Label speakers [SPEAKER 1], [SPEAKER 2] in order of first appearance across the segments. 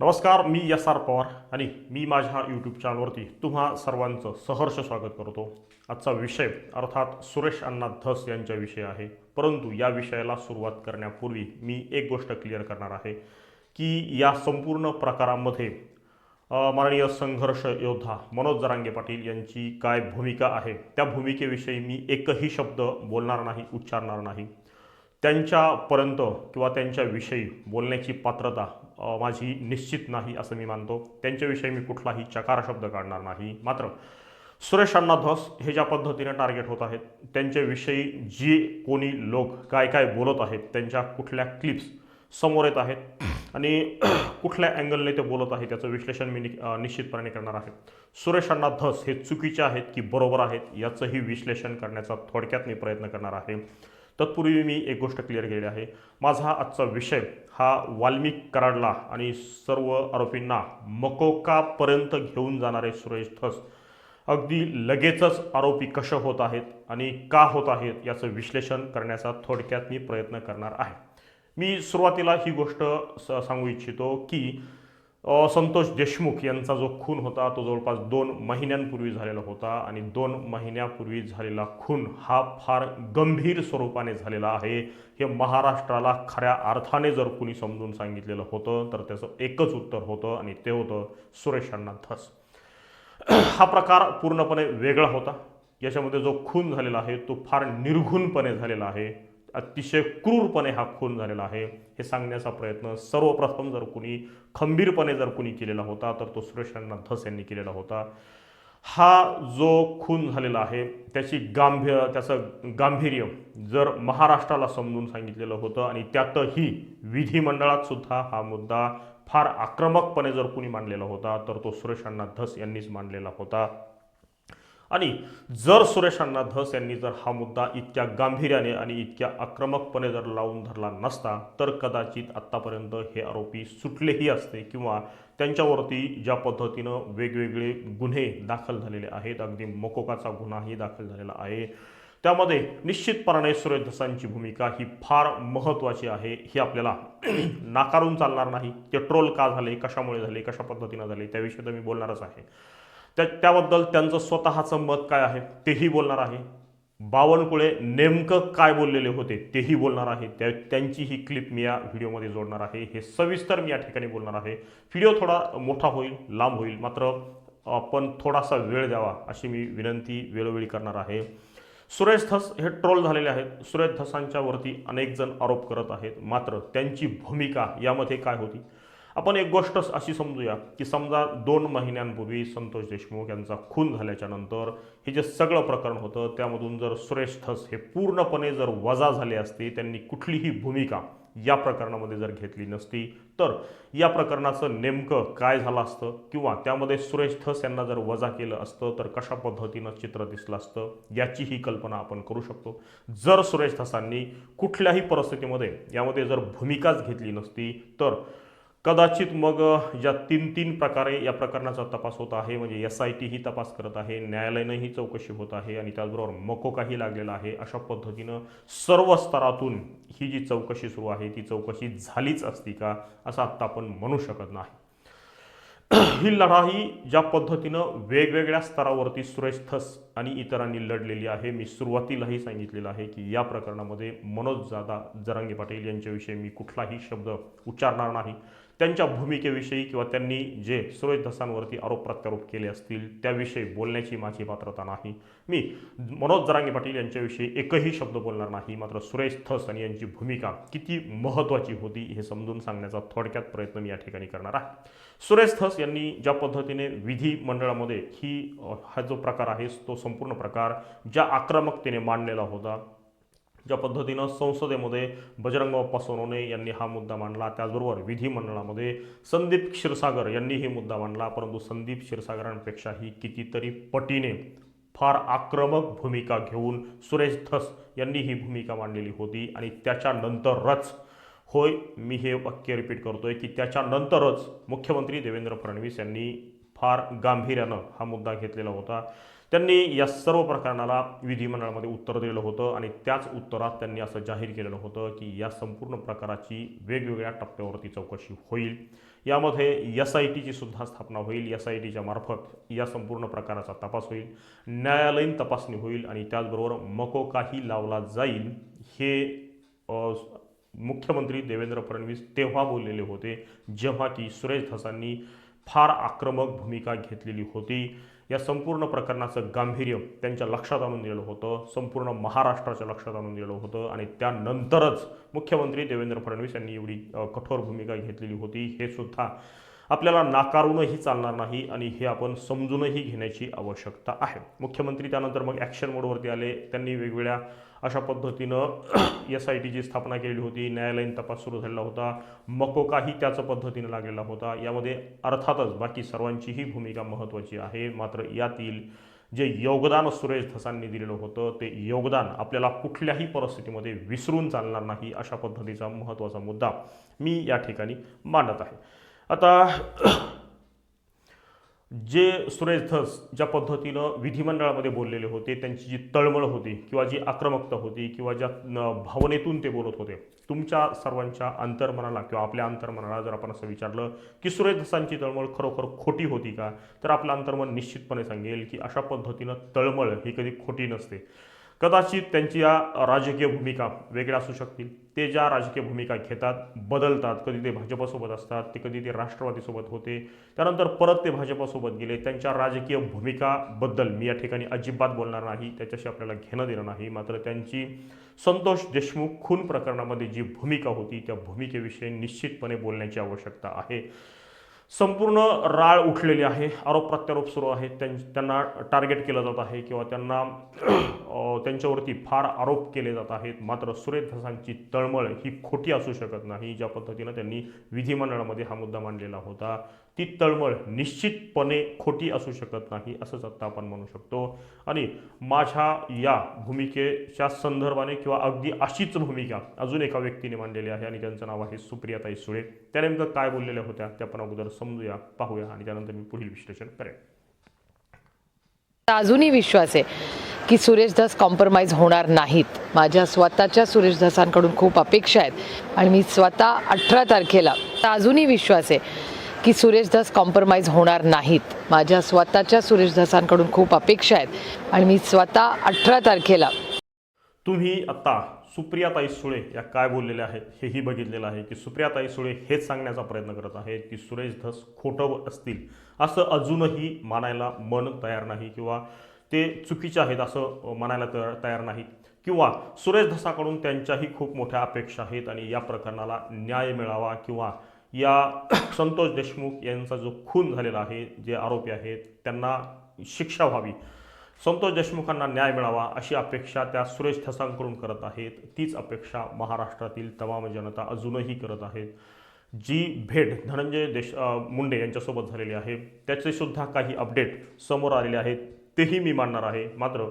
[SPEAKER 1] नमस्कार मी S R Pawar आणि मी माझ्या यूट्यूब चॅनलवरती तुम्हा सर्वांचं सहर्ष स्वागत करतो. आजचा विषय अर्थात सुरेश अण्णा धस यांच्याविषयी आहे. परंतु या विषयाला सुरुवात करण्यापूर्वी मी एक गोष्ट क्लिअर करणार आहे की या संपूर्ण प्रकारामध्ये माननीय संघर्ष योद्धा मनोज जरांगे पाटील यांची काय भूमिका आहे त्या भूमिकेविषयी मी एकही शब्द बोलणार नाही उच्चारणार नाही. त्यांच्यापर्यंत किंवा त्यांच्याविषयी बोलण्याची पात्रता माझी निश्चित नाही असं मी मानतो. त्यांच्याविषयी मी कुठलाही चकार शब्द काढणार नाही. मात्र सुरेश अण्णा धस हे ज्या पद्धतीने टार्गेट होत आहेत त्यांच्याविषयी जी कोणी लोक काय काय बोलत आहेत त्यांच्या कुठल्या क्लिप्स समोर येत आहेत आणि कुठल्या अँगलने ते बोलत आहेत त्याचं विश्लेषण मी नि- निश्चितपणे करणार आहे. सुरेश अण्णा धस हे चुकीचे आहेत की बरोबर आहेत याचंही विश्लेषण करण्याचा थोडक्यात मी प्रयत्न करणार आहे. तत्पूर्वी मी एक गोष्ट क्लिअर केली आहे. माझा आजचा विषय हा वाल्मिक कराडला आणि सर्व आरोपींना मकोकापर्यंत घेऊन जाणारे सुरेश धस. अगदी लगेचच आरोपी कसे होत आहेत आणि का होत आहेत याचं विश्लेषण करण्याचा थोडक्यात मी प्रयत्न करणार आहे. मी सुरुवातीला ही गोष्ट स- सांगू इच्छितो की संतोष देशमुख यांचा जो खून होता तो जवळपास दोन महिन्यांपूर्वी झालेला होता आणि दोन महिन्यापूर्वी झालेला खून हा फार गंभीर स्वरूपाने झालेला आहे. हे महाराष्ट्राला खऱ्या अर्थाने जर कुणी समजून सांगितलेलं होतं तर त्याचं एकच उत्तर होतं आणि ते होतं सुरेश अण्णा धस. हा प्रकार पूर्णपणे वेगळा होता. याच्यामध्ये जो खून झालेला आहे तो फार निर्घुणपणे झालेला आहे. अतिशय क्रूरपणे हा खून झालेला आहे. हे सांगण्याचा प्रयत्न सर्वप्रथम जर कुणी खंबीरपणे जर कुणी केलेला होता तर तो सुरेश अण्णा धस यांनी केलेला होता. हा जो खून झालेला आहे त्याची गांभीर्य त्याचं गांभीर्य जर महाराष्ट्राला समजून सांगितलेलं होतं आणि त्यातही विधिमंडळात सुद्धा हा मुद्दा फार आक्रमकपणे जर कुणी मांडलेला होता तर तो सुरेश अण्णा धस यांनीच मांडलेला होता. आणि जर सुरेश अण्णा धस यांनी जर हा मुद्दा इतक्या गांभीर्याने आणि इतक्या आक्रमकपणे जर लावून धरला नसता तर कदाचित आत्तापर्यंत हे आरोपी सुटलेही असते किंवा त्यांच्यावरती ज्या पद्धतीनं वेगवेगळे गुन्हे दाखल झालेले आहेत अगदी मकोकाचा गुन्हाही दाखल झालेला आहे. त्यामध्ये निश्चितपणाने सुरेश धसांची भूमिका ही फार महत्त्वाची आहे. ही आपल्याला नाकारून चालणार नाही. ते ट्रोल का झाले कशामुळे झाले कशा पद्धतीनं झाले त्याविषयी तर मी बोलणारच आहे. त्या त्याबद्दल त्यांचं स्वतःचं मत काय आहे तेही बोलणार आहे. बावनकुळे नेमकं काय बोललेले होते तेही बोलणार आहे. त्या त्यांची ही क्लिप मी या व्हिडिओमध्ये जोडणार आहे. हे सविस्तर मी या ठिकाणी बोलणार आहे. व्हिडिओ थोडा मोठा होईल लांब होईल मात्र आपण थोडासा वेळ द्यावा अशी मी विनंती वेळोवेळी करणार आहे. सुरेश धस हे ट्रोल झालेले आहेत. सुरेश धसांच्यावरती अनेक जण आरोप करत आहेत. मात्र त्यांची भूमिका यामध्ये काय होती? आपण एक गोष्ट अशी समजूया की समजा दोन महिन्यांपूर्वी संतोष देशमुख यांचा खून झाल्याच्यानंतर हे जे सगळं प्रकरण होतं त्यामधून जर सुरेश धस हे पूर्णपणे जर वजा झाले असते त्यांनी कुठलीही भूमिका या प्रकरणामध्ये जर घेतली नसती तर या प्रकरणाचं नेमकं काय झालं असतं किंवा त्यामध्ये सुरेश थस यांना जर वजा केलं असतं तर कशा पद्धतीनं चित्र दिसलं असतं याची ही कल्पना आपण करू शकतो. जर सुरेश थसांनी कुठल्याही परिस्थितीमध्ये यामध्ये जर भूमिकाच घेतली नसती तर कदाचित मग या तीन तीन प्रकारे या प्रकरणाचा तपास होत आहे म्हणजे एस आय टी ही तपास करत आहे न्यायालयानंही चौकशी होत आहे आणि त्याचबरोबर मकोकाही लागलेला आहे अशा पद्धतीनं सर्व स्तरातून ही जी चौकशी सुरू आहे ती चौकशी झालीच असती का असं आत्ता आपण म्हणू शकत नाही. ही लढाई ज्या पद्धतीनं वेगवेगळ्या स्तरावरती सुरेश आणि इतरांनी लढलेली आहे मी सुरुवातीलाही सांगितलेलं आहे की या प्रकरणामध्ये मनोज जादा जरांगे पाटील यांच्याविषयी मी कुठलाही शब्द उच्चारणार नाही. त्यांच्या भूमिकेविषयी किंवा त्यांनी जे सुरेश धसांवरती आरोप प्रत्यारोप केले असतील त्याविषयी बोलण्याची माझी पात्रता नाही. मी मनोज जरांगे पाटील यांच्याविषयी एकही शब्द बोलणार नाही मात्र सुरेश धस आणि यांची भूमिका किती महत्त्वाची होती हे समजून सांगण्याचा थोडक्यात प्रयत्न मी या ठिकाणी करणार आहे. सुरेश धस यांनी ज्या पद्धतीने विधिमंडळामध्ये ही हा जो प्रकार आहे तो संपूर्ण प्रकार ज्या आक्रमकतेने मांडलेला होता ज्या पद्धतीनं संसदेमध्ये बजरंग बाप्पा सोनवणे यांनी हा मुद्दा मांडला त्याचबरोबर विधिमंडळामध्ये संदीप क्षीरसागर यांनीही मुद्दा मांडला. परंतु संदीप क्षीरसागरांपेक्षाही कितीतरी पटीने फार आक्रमक भूमिका घेऊन सुरेश धस यांनी ही भूमिका मांडलेली होती आणि त्याच्यानंतरच होय मी हे वाक्य रिपीट करतोय की त्याच्यानंतरच मुख्यमंत्री देवेंद्र फडणवीस यांनी फार गांभीर्यानं हा मुद्दा घेतलेला होता. त्यांनी या सर्व प्रकरणाला विधिमंडळामध्ये उत्तर दिलेलं होतं आणि त्याच उत्तरात त्यांनी असं जाहीर केलेलं होतं की या संपूर्ण प्रकाराची वेगवेगळ्या टप्प्यावरती चौकशी होईल. यामध्ये एस आय टीची सुद्धा स्थापना होईल. एस आय टीच्या मार्फत या संपूर्ण प्रकाराचा तपास होईल. न्यायालयीन तपासणी होईल आणि त्याचबरोबर मकोकाही लावला जाईल हे मुख्यमंत्री देवेंद्र फडणवीस तेव्हा बोललेले होते जेव्हा की सुरेश धसांनी फार आक्रमक भूमिका घेतलेली होती. या संपूर्ण प्रकरणाचं गांभीर्य त्यांच्या लक्षात आणून दिलेलं होतं संपूर्ण महाराष्ट्राच्या लक्षात आणून दिलेलं होतं आणि त्यानंतरच मुख्यमंत्री देवेंद्र फडणवीस यांनी एवढी कठोर भूमिका घेतलेली होती. हे सुद्धा आपल्याला नाकारूनही चालणार नाही आणि हे आपण समजूनही घेण्याची आवश्यकता आहे. मुख्यमंत्री त्यानंतर मग ॲक्शन मोडवरती आले. त्यांनी वेगवेगळ्या अशा पद्धतीनं एस आय टीची स्थापना केलेली होती न्यायालयीन तपास सुरू झालेला होता मकोकाही त्याच पद्धतीनं लागलेला होता. यामध्ये अर्थातच बाकी सर्वांचीही भूमिका महत्त्वाची आहे. मात्र यातील जे योगदान सुरेश धसांनी दिलेलं होतं ते योगदान आपल्याला कुठल्याही परिस्थितीमध्ये विसरून चालणार नाही अशा पद्धतीचा महत्त्वाचा मुद्दा मी या ठिकाणी मांडत आहे. आता जे सुरेश धस ज्या पद्धतीनं विधिमंडळामध्ये बोललेले होते त्यांची जी तळमळ होती किंवा जी आक्रमकता होती किंवा ज्या भावनेतून ते बोलत होते तुमच्या सर्वांच्या अंतर्मनाला किंवा आपल्या अंतर्मनाला जर आपण असं विचारलं की सुरेश धसांची तळमळ खरोखर खोटी होती का तर आपलं अंतर्मन निश्चितपणे सांगेल की अशा पद्धतीनं तळमळ ही कधी खोटी नसते. कदाचित त्यांची या राजकीय भूमिका वेगळ्या असू शकतील. ते ज्या राजकीय भूमिका घेतात बदलतात कधी ते भाजपसोबत असतात ते कधी ते राष्ट्रवादीसोबत होते त्यानंतर परत ते भाजपसोबत गेले त्यांच्या राजकीय भूमिकाबद्दल मी या ठिकाणी अजिबात बोलणार नाही त्याच्याशी आपल्याला घेणं देणं नाही मात्र त्यांची संतोष देशमुख खून प्रकरणामध्ये जी भूमिका होती त्या भूमिकेविषयी निश्चितपणे बोलण्याची आवश्यकता आहे. संपूर्ण राळ उठलेली आहे. आरोप प्रत्यारोप सुरू आहेत. त्यां त्यांना टार्गेट केलं जात आहे किंवा त्यांना त्यांच्यावरती फार आरोप केले जात आहेत. मात्र सुरेश धसांची तळमळ ही खोटी असू शकत नाही. ज्या पद्धतीनं त्यांनी विधिमंडळामध्ये हा मुद्दा मांडलेला होता. ती तळमळ निश्चितपणे खोटी असू शकत नाही असंच आत्ता आपण म्हणू शकतो. आणि माझ्या या भूमिकेच्या संदर्भाने किंवा अगदी अशीच भूमिका अजून एका व्यक्तीने मांडलेली आहे आणि त्यांचं नाव आहे सुप्रियाताई सुळे. त्या नेमकं काय बोललेल्या होत्या त्या आपण अगोदर समजूया पाहूया आणि त्यानंतर मी पुढील विश्लेषण करेन.
[SPEAKER 2] अजूनही विश्वास आहे की सुरेश धस कॉम्प्रोमाइज होणार नाहीत. माझ्या स्वतःच्या सुरेश धसांकडून खूप अपेक्षा आहेत. आणि मी स्वतः अठरा तारखेला अजूनही विश्वास आहे की सुरेश धस कॉम्प्रोमाइज होणार नाहीत. माझ्या स्वतःच्या सुरेश धसांकडून खूप अपेक्षा आहेत. आणि मी स्वतः अठरा तारखेला
[SPEAKER 1] तुम्ही आता सुप्रियाताई सुळे या काय बोललेल्या आहेत हेही बघितलेलं आहे की सुप्रियाताई सुळे हेच सांगण्याचा प्रयत्न करत आहेत की सुरेश धस खोटं असतील असं अजूनही मानायला मन तयार नाही किंवा ते चुकीचे आहेत असं म्हणायला तयार तयार नाहीत. किंवा सुरेश धसाकडून त्यांच्याही खूप मोठ्या अपेक्षा आहेत आणि या प्रकरणाला न्याय मिळावा किंवा या संतोष देशमुख यांचा जो खून झालेला आहे जे आरोपी आहेत त्यांना शिक्षा व्हावी. संतोष देशमुखांना न्याय मिळावा अशी अपेक्षा त्या सुरेश ठसांकडून करत आहेत. तीच अपेक्षा महाराष्ट्रातील तमाम जनता अजूनही करत आहेत. जी भेट धनंजय देश मुंडे यांच्यासोबत झालेली आहे त्याचेसुद्धा काही अपडेट समोर आलेले आहेत. तेही मी मांडणार आहे. मात्र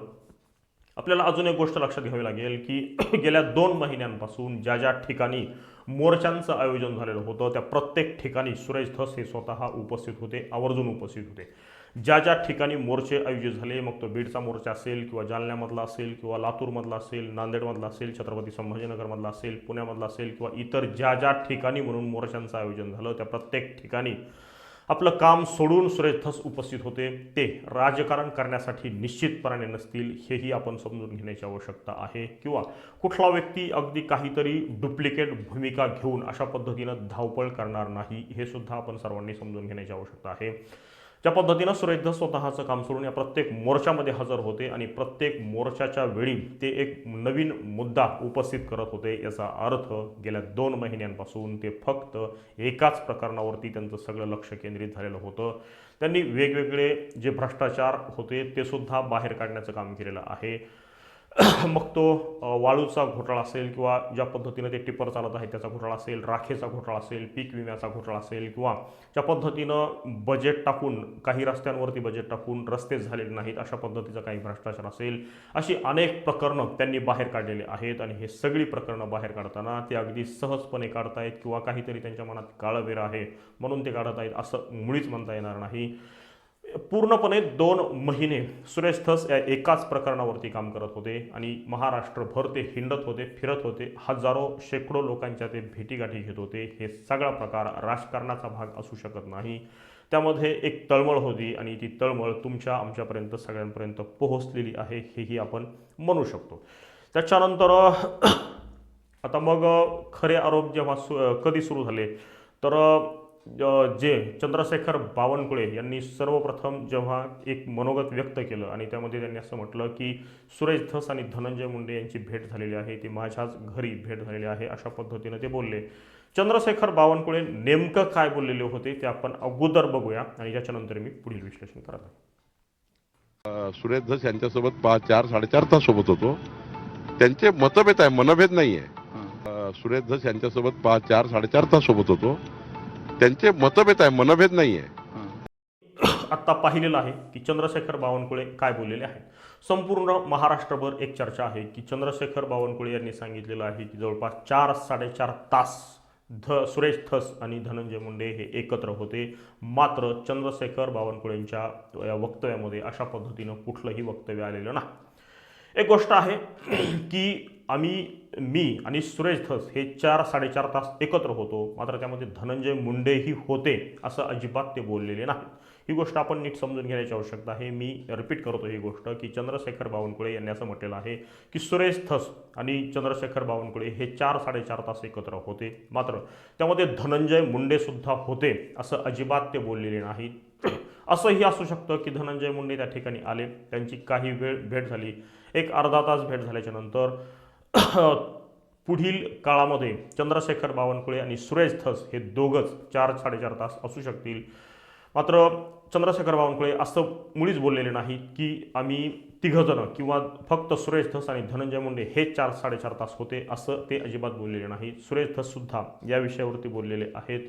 [SPEAKER 1] आपल्याला अजून एक गोष्ट लक्षात घ्यावी लागेल की गेल्या दोन महिन्यांपासून ज्या ज्या ठिकाणी मोर्चांचं आयोजन झालेलं होतं. त्या प्रत्येक ठिकाणी सुरेश धस हे स्वतः उपस्थित होते आवर्जून उपस्थित होते. ज्या ज्या ठिकाणी मोर्चे आयोजित झाले मग तो बीडचा मोर्चा असेल किंवा जालन्यामधला असेल किंवा लातूरमधला असेल नांदेडमधला असेल छत्रपती संभाजीनगरमधला असेल पुण्यामधला असेल किंवा इतर ज्या ज्या ठिकाणी म्हणून मोर्चांचं आयोजन झालं त्या प्रत्येक ठिकाणी आपलं काम सोडून सुरेथस उपस्थित होते. ते राजकारण करण्यासाठी निश्चितपणाने नसतील हेही आपण समजून घेण्याची आवश्यकता आहे. किंवा कुठला व्यक्ती अगदी काहीतरी डुप्लिकेट भूमिका घेऊन अशा पद्धतीनं धावपळ करणार नाही हे सुद्धा आपण सर्वांनी समजून घेण्याची आवश्यकता आहे. ज्या पद्धतीनं सुरेश स्वतःचं काम सोडून या प्रत्येक मोर्चामध्ये हजर होते आणि प्रत्येक मोर्चाच्या वेळी ते एक नवीन मुद्दा उपस्थित करत होते याचा अर्थ गेल्या दोन महिन्यांपासून ते फक्त एकाच प्रकरणावरती त्यांचं सगळं लक्ष केंद्रित झालेलं होतं. त्यांनी वेगवेगळे जे भ्रष्टाचार होते ते सुद्धा बाहेर काढण्याचं काम केलेलं आहे. मग तो वाळूचा घोटाळा असेल किंवा ज्या पद्धतीनं ते टिप्पर चालत आहे त्याचा घोटाळा असेल राखेचा घोटाळा असेल पीक विम्याचा घोटाळा असेल किंवा ज्या पद्धतीनं बजेट टाकून काही रस्त्यांवरती बजेट टाकून रस्ते झालेले नाहीत अशा पद्धतीचा काही भ्रष्टाचार असेल अशी अनेक प्रकरणं त्यांनी बाहेर काढलेली आहेत आणि हे सगळी प्रकरणं बाहेर काढताना ते अगदी सहजपणे काढतायत किंवा काहीतरी त्यांच्या मनात काळवेर आहे म्हणून ते काढत आहेत असं मुळीच म्हणता येणार नाही. पूर्णपणे दोन महिने सुरेश धस या एकाच प्रकरणावरती काम करत होते आणि महाराष्ट्रभर ते हिंडत होते फिरत होते. हजारो शेकडो लोकांच्या ते भेटीगाठी घेत होते. हे सगळा प्रकार राजकारणाचा भाग असू शकत नाही. त्यामध्ये एक तळमळ होती आणि ती तळमळ तुमच्या आमच्यापर्यंत सगळ्यांपर्यंत पोहोचलेली आहे हेही आपण म्हणू शकतो. त्याच्यानंतर आता मग खरे आरोप जेव्हा सु कधी सुरू झाले? तर जे चंद्रशेखर बावनकुळे यांनी सर्वप्रथम जेव्हा एक मनोगत व्यक्त केलं आणि त्यामध्ये त्यांनी असं म्हटलं की सुरेश धस आणि धनंजय मुंडे यांची भेट झालेली आहे ती माझ्याच घरी भेट झालेली आहे अशा पद्धतीनं ते बोलले. चंद्रशेखर बावनकुळे नेमकं काय बोललेले होते ते आपण अगोदर बघूया आणि त्याच्यानंतर मी पुढील विश्लेषण करत आहे.
[SPEAKER 3] सुरेश धस यांच्यासोबत पाच चार साडेचार तास सोबत होतो. त्यांचे मतभेद आहे मनभेद नाही आहे सुरेश धस यांच्यासोबत पाच चार साडेचार तास सोबत होतो. त्यांचे मतभेद आहे मनभेद नाही आहे
[SPEAKER 1] आत्ता पाहिलेलं आहे की चंद्रशेखर बावनकुळे काय बोललेले आहेत. संपूर्ण महाराष्ट्रभर एक चर्चा आहे की चंद्रशेखर बावनकुळे यांनी सांगितलेलं आहे की जवळपास चार साडेचार तास ध सुरेश थस आणि धनंजय मुंडे हे एकत्र होते. मात्र चंद्रशेखर बावनकुळेंच्या या वक्तव्यामध्ये अशा पद्धतीनं कुठलंही वक्तव्य आलेलं नाही. एक गोष्ट आहे की आम्ही मी आणि सुरेश धस हे चार साडेचार तास एकत्र होतो. मात्र त्यामध्ये धनंजय मुंडेही होते असं अजिबात ते बोललेले नाही ही गोष्ट आपण नीट समजून घेण्याची आवश्यकता आहे. मी रिपीट करतो ही गोष्ट की चंद्रशेखर बावनकुळे यांनी असं म्हटलेलं आहे की सुरेश थस आणि चंद्रशेखर बावनकुळे हे चार साडेचार तास एकत्र होते. मात्र त्यामध्ये धनंजय मुंडेसुद्धा होते असं अजिबात ते बोललेले नाहीत. असंही असू शकतं की धनंजय मुंडे त्या ठिकाणी आले त्यांची काही वेळ भेट झाली. एक अर्धा तास भेट झाल्याच्यानंतर पुढील काळामध्ये चंद्रशेखर बावनकुळे आणि सुरेश थस हे दोघंच चार साडेचार तास असू शकतील. मात्र चंद्रशेखर बावनकुळे असं मुळीच बोललेले नाही की आम्ही तिघंजणं किंवा फक्त सुरेश धस आणि धनंजय मुंडे हे चार साडेचार तास होते असं ते अजिबात बोललेले नाही. सुरेश धससुद्धा या विषयावरती बोललेले आहेत.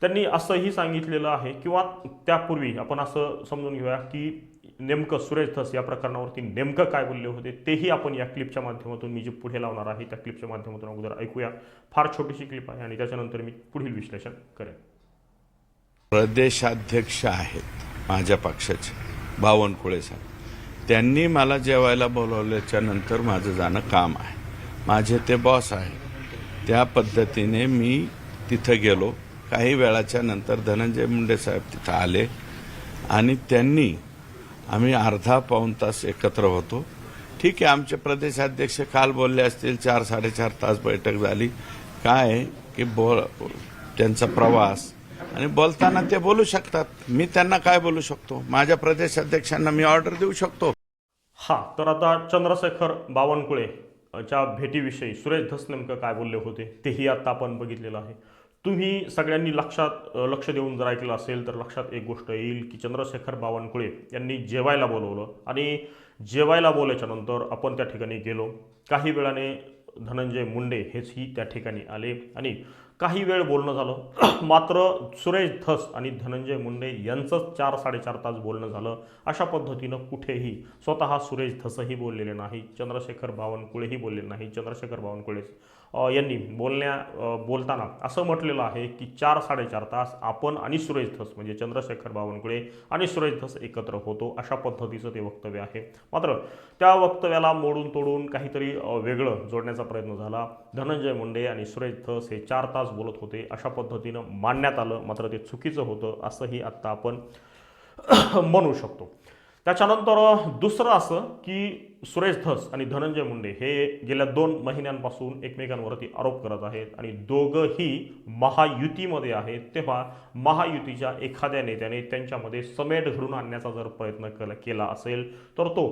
[SPEAKER 1] त्यांनी असंही सांगितलेलं आहे किंवा त्यापूर्वी आपण असं समजून घेऊया की नेमकं सुरेश धस या प्रकरणावरती नेमकं काय बोलले होते तेही आपण या क्लिपच्या माध्यमातून मी जे पुढे लावणार आहे त्या क्लिपच्या माध्यमातून अगोदर ऐकूया. फार छोटीशी क्लिप आहे आणि त्याच्यानंतर मी पुढील विश्लेषण करेन.
[SPEAKER 4] प्रदेशाध्यक्ष आहेत माझ्या पक्षाचे बावनकुळे साहेब. त्यांनी मला जेवायला बोलवल्याच्या नंतर माझं जाणं काम आहे. माझे ते बॉस आहे त्या पद्धतीने मी तिथं गेलो. काही वेळाच्या नंतर धनंजय मुंडे साहेब तिथं आले आणि त्यांनी आम्ही अर्धा पाऊण तास एकत्र होतो. ठीक आहे आमचे प्रदेशाध्यक्ष काल बोलले असतील चार साडेचार तास बैठक झाली. काय आहे की बोल त्यांचा प्रवास. आणि बोलताना ते बोलू शकतात. मी त्यांना काय बोलू शकतो? माझ्या प्रदेशाध्यक्षांना मी ऑर्डर देऊ शकतो?
[SPEAKER 1] हा तर आता चंद्रशेखर बावनकुळे च्या भेटीविषयी सुरेश धस नेमकं काय बोलले होते तेही आता आपण बघितलेलं आहे. तुम्ही सगळ्यांनी लक्षात लक्ष देऊन जर ऐकलं असेल तर लक्षात एक गोष्ट येईल की चंद्रशेखर बावनकुळे यांनी जेवायला बोलवलं. आणि जेवायला बोलायच्यानंतर आपण त्या ठिकाणी गेलो. काही वेळाने धनंजय मुंडे हेचही त्या ठिकाणी आले आणि काही वेळ बोलणं झालं. मात्र सुरेश धस आणि धनंजय मुंडे यांचंच चार साडेचार तास बोलणं झालं. अशा पद्धतीनं कुठेही स्वतः सुरेश धसही बोललेले नाही चंद्रशेखर बावनकुळेही बोललेले नाही चंद्रशेखर बावनकुळे यांनी बोलण्या बोलताना असं म्हटलेलं आहे की चार साडेचार तास आपण आणि सुरेश धस म्हणजे चंद्रशेखर बावनकुळे आणि सुरेश धस एकत्र होतो अशा पद्धतीचं ते वक्तव्य आहे. मात्र त्या वक्तव्याला मोडून तोडून काहीतरी वेगळं जोडण्याचा प्रयत्न झाला. धनंजय मुंडे आणि सुरेश धस हे चार तास बोलत होते. अशा पद्धतीनं मांडण्यात आलं. मात्र ते चुकीचं होतं असंही आत्ता आपण म्हणू शकतो. त्याच्यानंतर दुसरं असं की सुरेश धस आणि धनंजय मुंडे हे गेल्या दोन महिन्यांपासून एकमेकांवरती आरोप करत आहेत आणि दोघंही महायुतीमध्ये आहेत तेव्हा महायुतीच्या एखाद्या नेत्याने त्यांच्यामध्ये समेट घडून आणण्याचा जर प्रयत्न केला केला असेल तर तो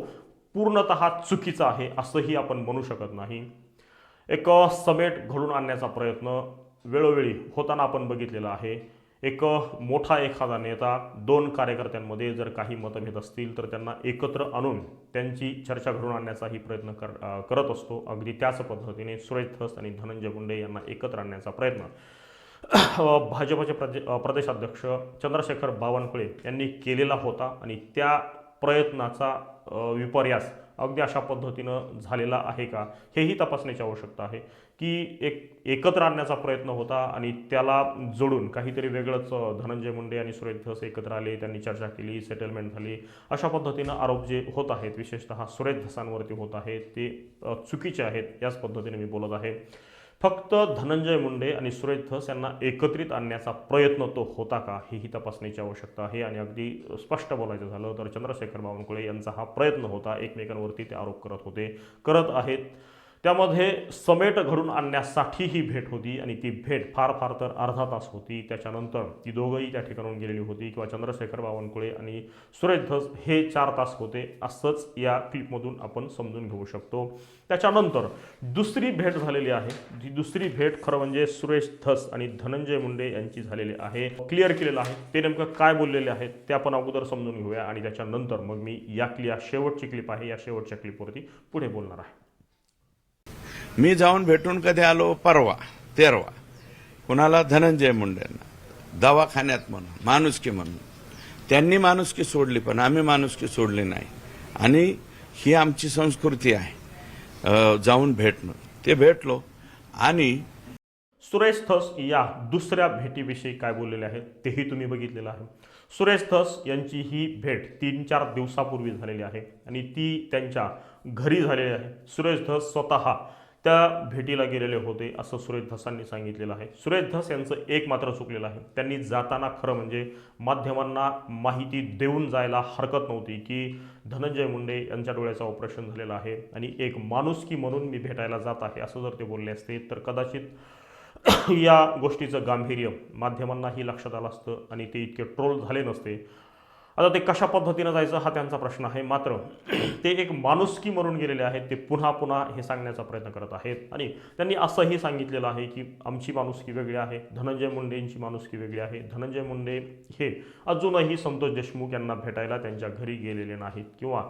[SPEAKER 1] पूर्णत चुकीचा आहे असंही आपण म्हणू शकत नाही. एक समेट घडून आणण्याचा प्रयत्न वेळोवेळी होताना आपण बघितलेला आहे. एक मोठा एखादा नेता दोन कार्यकर्त्यांमध्ये जर काही मतभेद असतील तर त्यांना एकत्र आणून त्यांची चर्चा घडून आणण्याचाही प्रयत्न कर करत असतो. अगदी त्याच पद्धतीने सुरेश धस आणि धनंजय मुंडे यांना एकत्र आणण्याचा प्रयत्न. भाजपचे प्रदे प्रदेशाध्यक्ष चंद्रशेखर बावनकुळे यांनी केलेला होता आणि त्या प्रयत्नाचा विपर्यास अगदी अशा पद्धतीनं झालेला आहे का? हेही तपासण्याची आवश्यकता आहे. की एक एकत्र आणण्याचा प्रयत्न होता आणि त्याला जोडून काहीतरी वेगळंच धनंजय मुंडे आणि सुरेश धस एकत्र आले त्यांनी चर्चा केली सेटलमेंट झाली. अशा पद्धतीनं आरोप जे होत आहेत विशेषतः सुरेश धसांवरती होत आहेत ते चुकीचे आहेत याच पद्धतीने मी बोलत आहे. फक्त धनंजय मुंडे आणि सुरेश धस यांना एकत्रित आणण्याचा प्रयत्न तो होता का हेही तपासण्याची आवश्यकता आहे. आणि अगदी स्पष्ट बोलायचं झालं तर चंद्रशेखर बावनकुळे यांचा हा प्रयत्न होता. एकमेकांवरती ते आरोप करत होते. करत आहेत. त्यामध्ये समेट घडून आणण्यासाठी ही भेट होती आणि ती भेट फार फार तर अर्धा तास होती. त्याच्यानंतर ती दोघंही त्या ठिकाणून गेलेली होती किंवा चंद्रशेखर बावनकुळे आणि सुरेश धस हे चार तास होते असंच या क्लिपमधून आपण समजून घेऊ शकतो. त्याच्यानंतर दुसरी भेट झालेली आहे. जी दुसरी भेट खरं म्हणजे सुरेश धस आणि धनंजय मुंडे यांची झालेली आहे. क्लिअर केलेलं आहे. ते नेमकं काय बोललेले आहेत ते आपण अगोदर समजून घेऊया आणि त्याच्यानंतर मग मी या या शेवटची क्लिप आहे. या शेवटच्या क्लिपवरती पुढे बोलणार आहे.
[SPEAKER 4] मी जाऊन भेटून कधी आलो? परवा तेरवा. कुणाला? धनंजय मुंडेंना. दवाखान्यात म्हणून माणुसकी म्हणून. त्यांनी माणुसकी सोडली पण आम्ही माणुसकी सोडली नाही. आणि ही आमची संस्कृती आहे जाऊन भेटणं ते भेटलो आणि
[SPEAKER 1] सुरेश थस या दुसऱ्या भेटीविषयी काय बोललेले आहेत तेही तुम्ही बघितलेलं आहे. सुरेश थस यांची ही भेट तीन चार दिवसापूर्वी झालेली आहे आणि ती त्यांच्या घरी झालेली आहे. सुरेश धस स्वतः त्या भेटीला गेलेले होते असं सुरेश धसांनी सांगितलेलं आहे. सुरेश धस यांचं एक मात्र चुकलेलं आहे. त्यांनी जाताना खरं म्हणजे माध्यमांना माहिती देऊन जायला हरकत नव्हती की धनंजय मुंडे यांच्या डोळ्याचं ऑपरेशन झालेलं आहे आणि एक माणुसकी म्हणून मी भेटायला जात आहे असं जर ते बोलले असते तर कदाचित या गोष्टीचं गांभीर्य माध्यमांनाही लक्षात आलं असतं आणि ते इतके ट्रोल झाले नसते. आता ते कशा पद्धतीनं जायचं हा त्यांचा प्रश्न आहे. मात्र ते एक माणुसकी म्हणून गेलेले आहेत ते पुन्हा पुन्हा हे सांगण्याचा प्रयत्न करत आहेत. आणि त्यांनी असंही सांगितलेलं आहे की आमची माणुसकी वेगळी आहे धनंजय मुंडेंची माणुसकी वेगळी आहे. धनंजय मुंडे हे अजूनही संतोष देशमुख यांना भेटायला त्यांच्या घरी गेलेले नाहीत किंवा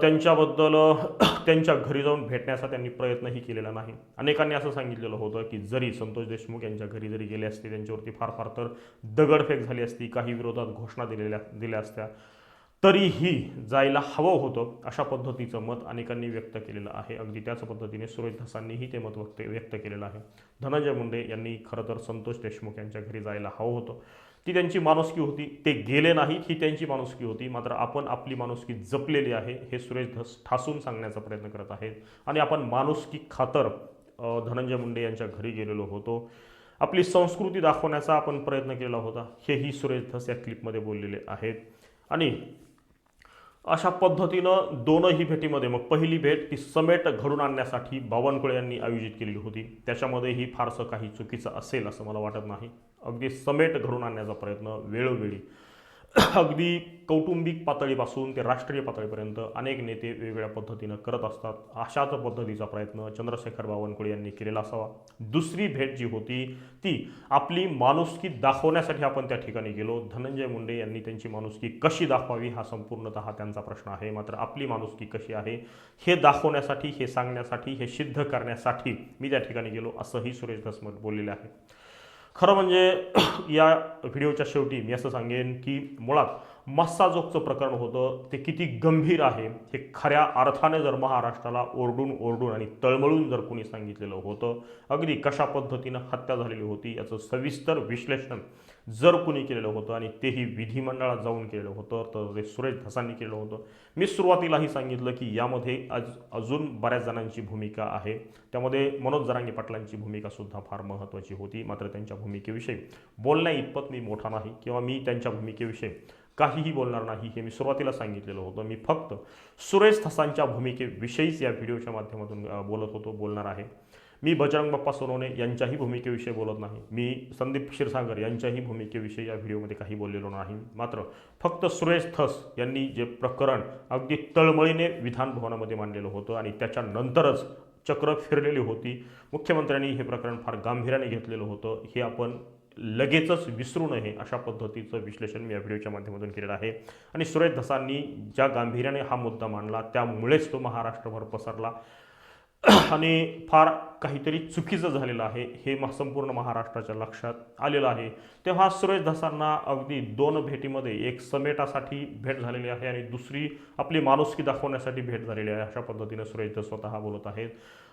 [SPEAKER 1] त्यांच्याबद्दल त्यांच्या घरी जाऊन भेटण्याचा त्यांनी प्रयत्नही केलेला नाही. अनेकांनी असं सांगितलेलं होतं की जरी संतोष देशमुख यांच्या घरी जरी गेले असते त्यांच्यावरती फार फार तर दगडफेक झाली असती काही विरोधात घोषणा दिलेल्या दिल्या असत्या तरीही जायला हवं होतं अशा पद्धतीचं मत अनेकांनी व्यक्त केलेलं आहे. अगदी त्याच पद्धतीने सुरेश धसांनीही ते मत व्यक्त व्यक्त केलेलं आहे. धनंजय मुंडे यांनी खरं तर संतोष देशमुख यांच्या घरी जायला हवं होतं. ती त्यांची माणुसकी होती. ते गेले नाहीत ही त्यांची माणुसकी होती. मात्र आपण आपली माणुसकी जपलेली आहे हे सुरेश धस ठासून सांगण्याचा प्रयत्न करत आहेत. आणि आपण माणुसकी खातर धनंजय मुंडे यांच्या घरी गेलेलो होतो. आपली संस्कृती दाखवण्याचा आपण प्रयत्न केला होता. हेही सुरेश धस या क्लिपमध्ये बोललेले आहेत. आणि अशा पद्धतीनं दोनही भेटीमध्ये मग पहिली भेट ती समेट घडून आणण्यासाठी बावनकुळे यांनी आयोजित केलेली होती. त्याच्यामध्येही फारसं काही चुकीचं असेल असं मला वाटत नाही. अगदी समेट घडून आणण्याचा प्रयत्न वेळोवेळी अगदी कौटुंबिक पातळीपासून ते राष्ट्रीय पातळीपर्यंत अनेक नेते वेगवेगळ्या पद्धतीनं करत असतात. अशाच पद्धतीचा प्रयत्न चंद्रशेखर बावनकुळे यांनी केलेला असावा. दुसरी भेट जी होती ती आपली माणुसकी दाखवण्यासाठी आपण त्या ठिकाणी गेलो. धनंजय मुंडे यांनी त्यांची माणुसकी कशी दाखवावी हा संपूर्णतः त्यांचा प्रश्न आहे. मात्र आपली माणुसकी कशी आहे हे दाखवण्यासाठी हे सांगण्यासाठी हे सिद्ध करण्यासाठी मी त्या ठिकाणी गेलो असंही सुरेश धसमट बोललेले आहे. खरं म्हणजे या व्हिडिओच्या शेवटी मी असं सांगेन की मुळात मस्साजोगचं प्रकरण होतं ते किती गंभीर आहे हे खऱ्या अर्थाने जर महाराष्ट्राला ओरडून ओरडून आणि तळमळून जर कोणी सांगितलेलं होतं अगदी कशा पद्धतीनं हत्या झालेली होती याचं सविस्तर विश्लेषण जर कुणी केलेलं होतं आणि तेही विधिमंडळात जाऊन केलेलं होतं तर ते सुरेश धसांनी केलेलं होतं. मी सुरुवातीलाही सांगितलं की यामध्ये आज अजून बऱ्याच जणांची भूमिका आहे. त्यामध्ये मनोज जरांगे पाटलांची भूमिकासुद्धा फार महत्त्वाची होती मात्र त्यांच्या भूमिकेविषयी बोलण्या इतपत मी मोठा नाही किंवा मी त्यांच्या भूमिकेविषयी काहीही बोलणार नाही हे मी सुरुवातीला सांगितलेलं होतं. मी फक्त सुरेश धसांच्या भूमिकेविषयीच या व्हिडिओच्या माध्यमातून बोलत होतो बोलणार आहे. मी बजरंग बाप्पा सोनवणे यांच्याही भूमिकेविषयी बोलत नाही. मी संदीप क्षीरसागर यांच्याही भूमिकेविषयी या व्हिडिओमध्ये काही बोललेलो नाही. मात्र फक्त सुरेश थस यांनी जे प्रकरण अगदी तळमळीने विधान भवनामध्ये मांडलेलं होतं आणि त्याच्यानंतरच चक्र फिरलेली होती. मुख्यमंत्र्यांनी हे प्रकरण फार गांभीर्याने घेतलेलं होतं. हे आपण लगेचच विसरू नये अशा पद्धतीचं विश्लेषण मी या व्हिडिओच्या माध्यमातून केलेलं आहे. आणि सुरेश धसांनी ज्या गांभीर्याने हा मुद्दा मांडला त्यामुळेच तो महाराष्ट्रभर पसरला. आणि फार काहीतरी चुकीचं झालेलं आहे हे म- संपूर्ण महाराष्ट्राच्या लक्षात आलेलं आहे. तेव्हा सुरेश धसांना अगदी दोन भेटीमध्ये एक समेटासाठी भेट झालेली आहे आणि दुसरी आपली माणुसकी दाखवण्यासाठी भेट झालेली आहे अशा पद्धतीने सुरेश धस स्वतः बोलत आहेत.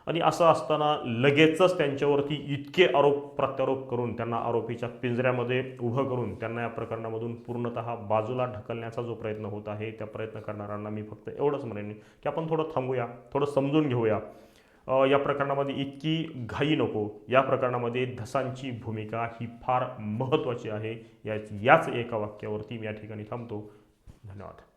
[SPEAKER 1] आणि असं असताना लगेचच त्यांच्यावरती इतके आरोप प्रत्यारोप करून त्यांना आरोपीच्या पिंजऱ्यामध्ये उभं करून त्यांना या प्रकरणामधून पूर्णतः बाजूला ढकलण्याचा जो प्रयत्न होत आहे त्या प्रयत्न करणाऱ्यांना मी फक्त एवढंच म्हणेन की आपण थोडं थांबूया थोडं समजून घेऊया. या प्रकरणामध्ये इतकी घाई नको. या प्रकरणामध्ये धसांची भूमिका ही फार महत्त्वाची आहे. याच याच एका वाक्यावरती मी या ठिकाणी थांबतो. धन्यवाद.